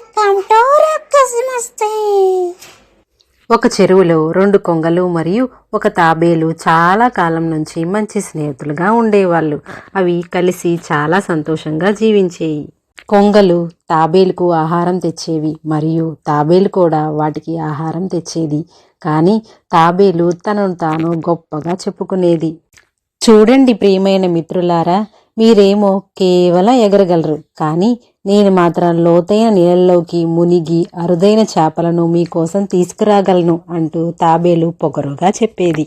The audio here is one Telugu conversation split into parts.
వెల్కమ్ టు రక్కసిమస్తే ఒక చెరువులో రెండు కొంగలు మరియు ఒక తాబేలు చాలా కాలం నుంచి మంచి స్నేహితులుగా ఉండేవాళ్ళు. అవి కలిసి చాలా సంతోషంగా జీవించేవి కొంగలు తాబేలుకు ఆహారం తెచ్చేవి మరియు తాబేలు కూడా వాటికి ఆహారం తెచ్చేది. కానీ తాబేలు తనను తాను గొప్పగా చెప్పుకునేది. చూడండి ప్రియమైన మిత్రులారా మీరేమో కేవలం ఎగరగలరు. కానీ నేను మాత్రం లోతైన నీళ్ళలోకి మునిగి అరుదైన చేపలను మీకోసం తీసుకురాగలను అంటూ తాబేలు పొగరుగా చెప్పేది.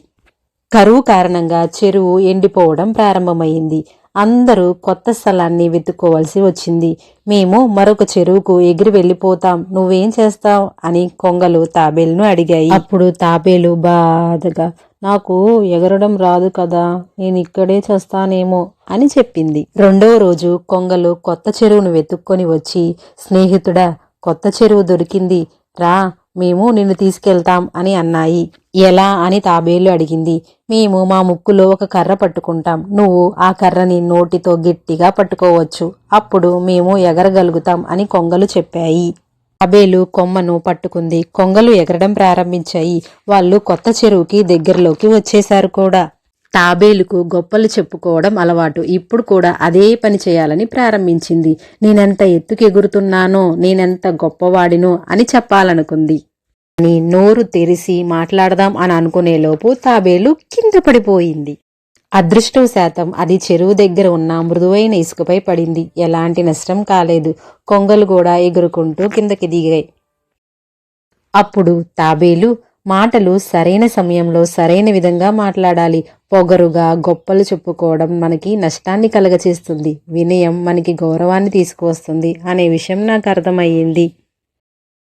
కరువు కారణంగా చెరువు ఎండిపోవడం ప్రారంభమైంది. అందరూ కొత్త స్థలాన్ని వెతుక్కోవలసి వచ్చింది. మేము మరొక చెరువుకు ఎగిరి వెళ్ళిపోతాం. నువ్వేం చేస్తావ్? అని కొంగలు తాబేలును అడిగాయి. అప్పుడు తాబేలు బాధగా నాకు ఎగరడం రాదు కదా నేను ఇక్కడే చేస్తానేమో అని చెప్పింది. రెండో రోజు కొంగలు కొత్త చెరువును వెతుక్కొని వచ్చి స్నేహితుడా కొత్త చెరువు దొరికింది. రా మేము నిన్ను తీసుకెళ్తాం అని అన్నాయి. ఎలా అని తాబేలు అడిగింది. మేము మా ముక్కులో ఒక కర్ర పట్టుకుంటాం. నువ్వు ఆ కర్రని నోటితో గట్టిగా పట్టుకోవచ్చు. అప్పుడు మేము ఎగరగలుగుతాం అని కొంగలు చెప్పాయి. తాబేలు కొమ్మను పట్టుకుంది. కొంగలు ఎగరడం ప్రారంభించాయి. వాళ్ళు కొత్త చెరువుకి దగ్గరలోకి వచ్చేశారు కూడా. తాబేలుకు గొప్పలు చెప్పుకోవడం అలవాటు. ఇప్పుడు కూడా అదే పని చేయాలని ప్రారంభించింది. నేనెంత ఎత్తుకు ఎగురుతున్నానో నేనెంత గొప్పవాడినో అని చెప్పాలనుకుంది. అని నోరు తెరిసి మాట్లాడదాం అని అనుకునేలోపు తాబేలు కింద పడిపోయింది. అదృష్టం శాతం అది చెరువు దగ్గర ఉన్న మృదువైన ఇసుకపై పడింది. ఎలాంటి నష్టం కాలేదు. కొంగలు కూడా ఎగురుకుంటూ కిందకి దిగాయి. అప్పుడు తాబేలు మాటలు సరైన సమయంలో సరైన విధంగా మాట్లాడాలి. పొగరుగా గొప్పలు చెప్పుకోవడం మనకి నష్టాన్ని కలగచేస్తుంది. వినయం మనకి గౌరవాన్ని తీసుకువస్తుంది అనే విషయం నాకు అర్థమయ్యింది.